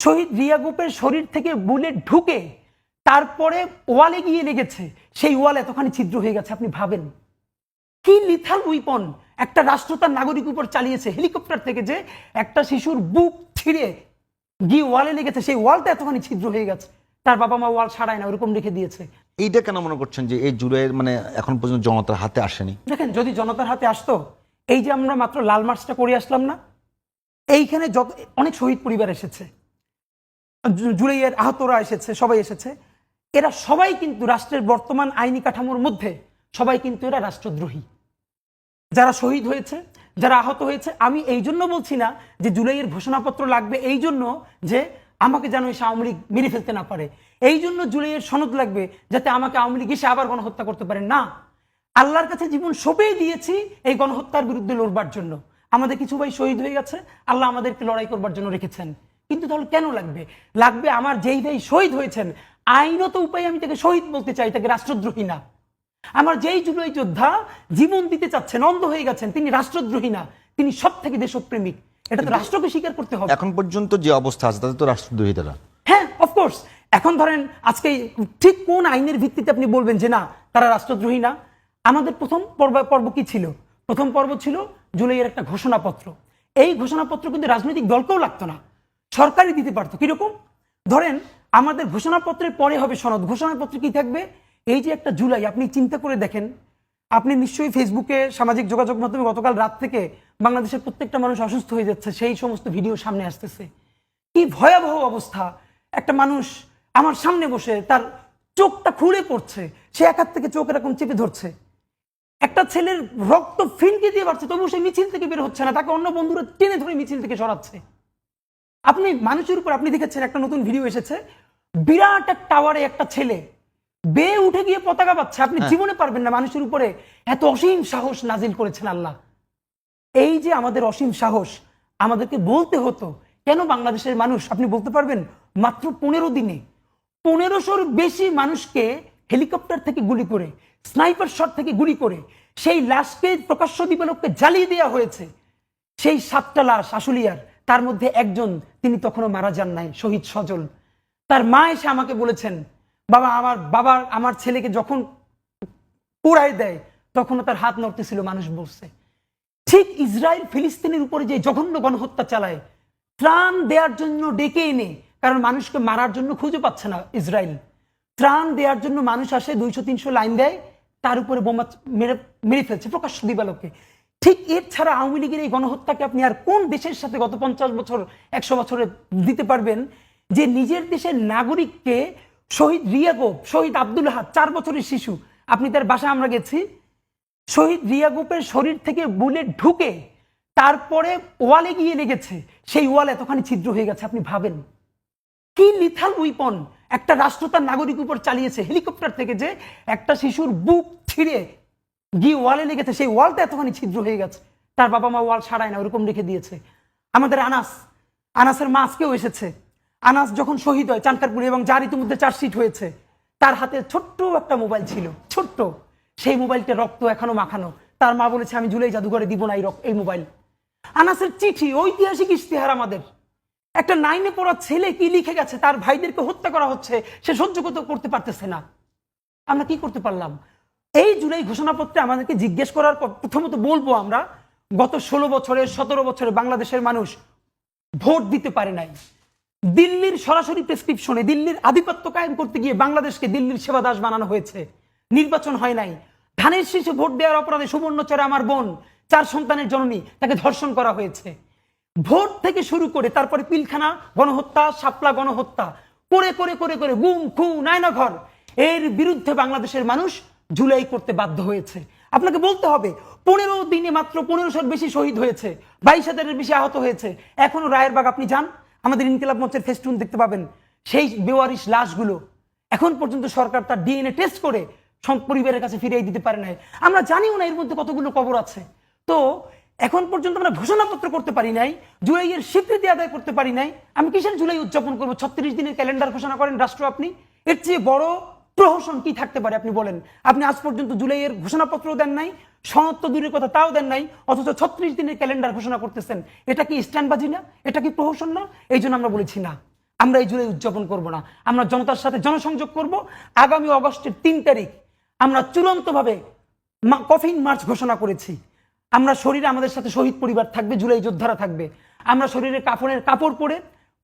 শহীদ রিয়া গোপের শরীর থেকে বুলেট ঢুকে তারপরে ওয়ালে গিয়ে লেগেছে। সেই ওয়াল এতখানি ছিদ্র হয়ে গেছে আপনি ভাবেন? কি লিথাল উইপন একটা রাষ্ট্র তার নাগরিক উপর চালিয়েছে হেলিকপ্টার থেকে যে একটা শিশুর বুক ছিঁড়ে গিয়ে ওয়ালে লেগেছে সেই ওয়ালটা এতখানি ছিদ্র হয়ে গেছে তার বাবা মা ওয়াল সারায় না ওরকম রেখে দিয়েছে। এইটা কেন মনে করছেন যে এই জুলাইয়ের মানে এখন পর্যন্ত জনতার হাতে আসেনি? দেখেন যদি জনতার হাতে আসতো এই যে আমরা মাত্র লাল মার্চটা করে আসলাম না এইখানে যত অনেক শহীদ পরিবার এসেছে। জুলাইয়ের আহতরা এসেছে, সবাই এসেছে। এরা সবাই কিন্তু রাষ্ট্রের বর্তমান আইনি কাঠামোর মধ্যে, সবাই কিন্তু এরা রাষ্ট্রদ্রোহী। যারা শহীদ হয়েছে, যারা আহত হয়েছে, আমি এই জন্য বলছি না যে জুলাইয়ের ঘোষণাপত্র লাগবে এই জন্য যে আমাকে যেন এসে আওয়ামী লীগ মেরে ফেলতে না পারে। এই জন্য জুলাইয়ের সনদ লাগবে যাতে আমাকে আওয়ামী লীগ এসে আবার গণহত্যা করতে পারে। না, আল্লাহর কাছে জীবন সঁপেই দিয়েছি এই গণহত্যার বিরুদ্ধে লড়বার জন্য। আমাদের কিছু ভাই শহীদ হয়ে গেছে, আল্লাহ আমাদেরকে লড়াই করবার জন্য রেখেছেন। কিন্তু তাহলে কেন লাগবে? লাগবে আমার যেই ভাই শহীদ হয়েছেন আইনত উপায়ে আমি তাকে শহীদ বলতে চাই তাকে রাষ্ট্রদ্রোহী না। আমার যেই জুলাই যোদ্ধা জীবন দিতে চাচ্ছেন অন্ধ হয়ে গেছেন তিনি রাষ্ট্রদ্রোহী না তিনি সব থেকে দেশপ্রেমিক। এটা তো রাষ্ট্রকে স্বীকার করতে হবে। এখন পর্যন্ত যে অবস্থা আছে তাতে তো রাষ্ট্রদ্রোহী তারা। হ্যাঁ অফকোর্স এখন ধরেন আজকে ঠিক কোন আইনের ভিত্তিতে আপনি বলবেন যে না তারা রাষ্ট্রদ্রোহী না? আমাদের প্রথম পর্ব পর্ব কি ছিল? প্রথম পর্ব ছিল জুলাইয়ের একটা ঘোষণাপত্র। এই ঘোষণাপত্র কিন্তু রাজনৈতিক দলকেও লাগতো না। সরকারই দিতে পারতো। কীরকম? ধরেন, আমাদের ঘোষণাপত্রের পরে হবে সনদ। ঘোষণাপত্রে কি থাকবে? এই যে একটা জুলাই, আপনি চিন্তা করে দেখেন। আপনি নিশ্চয়ই ফেসবুকে সামাজিক যোগাযোগ মাধ্যমে গতকাল রাত থেকে বাংলাদেশের প্রত্যেকটা মানুষ অসুস্থ হয়ে যাচ্ছে, সেই সমস্ত ভিডিও সামনে আসতেছে। কি ভয়াবহ অবস্থা! একটা মানুষ আমার সামনে বসে তার চোখটা খুলে পড়ছে, সে এক থেকে চোখ এরকম চেপে ধরছে। একটা ছেলের রক্ত ফিনকে দিয়ে পারছে তবু সে মিছিল থেকে বের হচ্ছে না, তাকে অন্য বন্ধুরা টেনে ধরে মিছিল থেকে সরাচ্ছে। আপনি মানুষের উপর আপনি দেখেছেন একটা নতুন ভিডিও এসেছে। বিরাট এক টাওয়ারে একটা ছেলে বেয়ে উঠে গিয়ে পতাকা পাচ্ছে আপনি জীবনে পারবেন না মানুষের উপরে এত অসীম সাহস নাজিল করেছেন আল্লাহ। এই যে আমাদের অসীম সাহস আমাদেরকে বলতে হতো কেন বাংলাদেশের মানুষ আপনি বলতে পারবেন মাত্র পনেরো দিনে পনেরোশোর বেশি মানুষকে হেলিকপ্টার থেকে গুলি করে স্নাইপার শট থেকে গুলি করে সেই লাশকে প্রকাশ্য দিবালোককে জ্বালিয়ে দেওয়া হয়েছে। সেই সাতটা লাশ আশুলিয়ার তার মধ্যে একজন তিনি তখনও মারা যান নাই, শহীদ সজল। তার মা এসে আমাকে বলেছেন, বাবা, আমার বাবার আমার ছেলেকে যখন পুড়াই দেয়, তখনও তার হাত নড়তেছিল, মানুষ বসছে ঠিক ইসরায়েল ফিলিস্তিনের উপরে যে জঘন্য গণহত্যা চালায়, ত্রাণ দেওয়ার জন্য ডেকে এনে, কারণ মানুষকে মারার জন্য খুঁজে পাচ্ছে না ইসরায়েল। ত্রাণ দেওয়ার জন্য মানুষ আসে, দুইশো, তিনশো লাইন দেয়, তার উপরে বোমা মেরে মেরে ফেলছে প্রকাশ্য দিবালোকে। ঠিক এর ছাড়া আওয়ামী লীগের এই গণহত্যাকে আপনি আর কোন দেশের সাথে গত পঞ্চাশ বছর, একশো বছরে দিতে পারবেন? যে নিজের দেশের নাগরিককে শহীদ রিয়াগোপ শহীদ আব্দুল হাদ চার বছরের শিশু, আপনি তার বাসায় আমরা গেছি। শহীদ রিয়াগোপের শরীর থেকে বুলেট ঢুকে তারপরে ওয়ালে গিয়ে লেগেছে। সেই ওয়াল এতখানি ছিদ্র হয়ে গেছে, আপনি ভাবেন? কি লিথাল উইপন একটা রাষ্ট্র তার নাগরিক উপর চালিয়েছে, হেলিকপ্টার থেকে যে একটা শিশুর বুক ছিঁড়ে গিয়ে ওয়ালে লেগেছে, সেই ওয়ালটা এতখানি ছিদ্র হয়ে গেছে। তার বাবা মা ওয়াল সারায় না, ওরকম রেখে দিয়েছে। আমাদের আনাস, আনাসের মা এসেছে। আনাস যখন শহীদ হয় চানকারপুরে এবং যার ইতিমধ্যে চার্জশিট হয়েছে, তার হাতে ছোট্ট একটা মোবাইল ছিল, ছোট্ট। সেই মোবাইলটা রক্ত এখনও মাখানো। তার মা বলেছে, আমি জুলাই জাদুঘরে দিব না এই রক- এই মোবাইল। আনাসের চিঠি, ঐতিহাসিক ইশতেহার আমাদের। একটা নাইনে পড়া ছেলে কি লিখে গেছে, তার ভাইদেরকে হত্যা করা হচ্ছে, সে সহ্য করতে পারতেছে না। আমরা কি করতে পারলাম? এই জুলাই ঘোষণাপত্রে আমাদেরকে জিজ্ঞেস করার পর প্রথমত বলব আমরা, গত ষোলো বছরে, সতেরো বছরে বাংলাদেশের মানুষ ভোট দিতে পারে নাই। দিল্লির সরাসরি প্রেসক্রিপশনে দিল্লির আধিপত্য কায়েম করতে গিয়ে বাংলাদেশকে দিল্লির সেবা দাস বানানো হয়েছে। নির্বাচন হয় নাই। ধানের শীষে ভোট দেওয়ার অপরাধে সুবর্ণ সুবর্ণচরে আমার বোন, চার সন্তানের জননী, তাকে ধর্ষণ করা হয়েছে। ভোট থেকে শুরু করে তারপরে পিলখানা গণহত্যা, শাপলা গণহত্যা, করে করে করে করে গুম খু নায়নাঘর এর বিরুদ্ধে বাংলাদেশের মানুষ জুলাই করতে বাধ্য হয়েছে। আপনাকে বলতে হবে, পনেরো দিনে মাত্র পনেরোশোর বেশি শহীদ হয়েছে, বাইশ হাজারের বেশি আহত হয়েছে। এখনও রায়ের বাগ আপনি যান, আমাদের ইনকিলাব মঞ্চের ফেস্টুন দেখতে পাবেন। সেই বেওয়ারিশ লাশগুলো এখন পর্যন্ত সরকার তার ডিএনএ টেস্ট করে পরিবারের কাছে ফিরিয়ে দিতে পারে নাই। আমরা জানিও না এর মধ্যে কতগুলো কবর আছে। তো এখন পর্যন্ত আমরা ঘোষণাপত্র করতে পারি নাই, জুলাইয়ের স্বীকৃতি আদায় করতে পারি নাই। আমি কিসের জুলাই উদযাপন করব? ছত্রিশ দিনের ক্যালেন্ডার ঘোষণা করেন রাষ্ট্র আপনি। এর চেয়ে বড় প্রহসন কি থাকতে পারে আপনি বলেন? আপনি আজ পর্যন্ত জুলাইয়ের ঘোষণাপত্র দেন নাই সনদ তো দূরের কথা তাও দেন নাই, অথচ ছত্রিশ দিনের ক্যালেন্ডার ঘোষণা করতেছেন। এটা কি স্ট্যান্ডবাজি না? এটা কি প্রহসন না? এই জন্য আমরা বলেছি না। আমরা এই জুলাই উদযাপন করব না। আমরা জনতার সাথে জনসংযোগ করব। আগামী অগস্টের তিন তারিখ আমরা চূড়ান্তভাবে কফিন মার্চ ঘোষণা করেছি। আমরা শরীরে আমাদের সাথে শহীদ পরিবার থাকবে, জুলাই যোদ্ধারা থাকবে। আমরা শরীরে কাপড়ের কাপড় পরে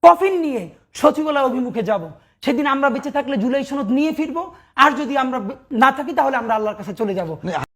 কফিন নিয়ে সচিবালয় অভিমুখে যাব। সেদিন আমরা বেঁচে থাকলে জুলাই সনদ নিয়ে ফিরবো। আর যদি আমরা না থাকি, তাহলে আমরা আল্লাহর কাছে চলে যাব।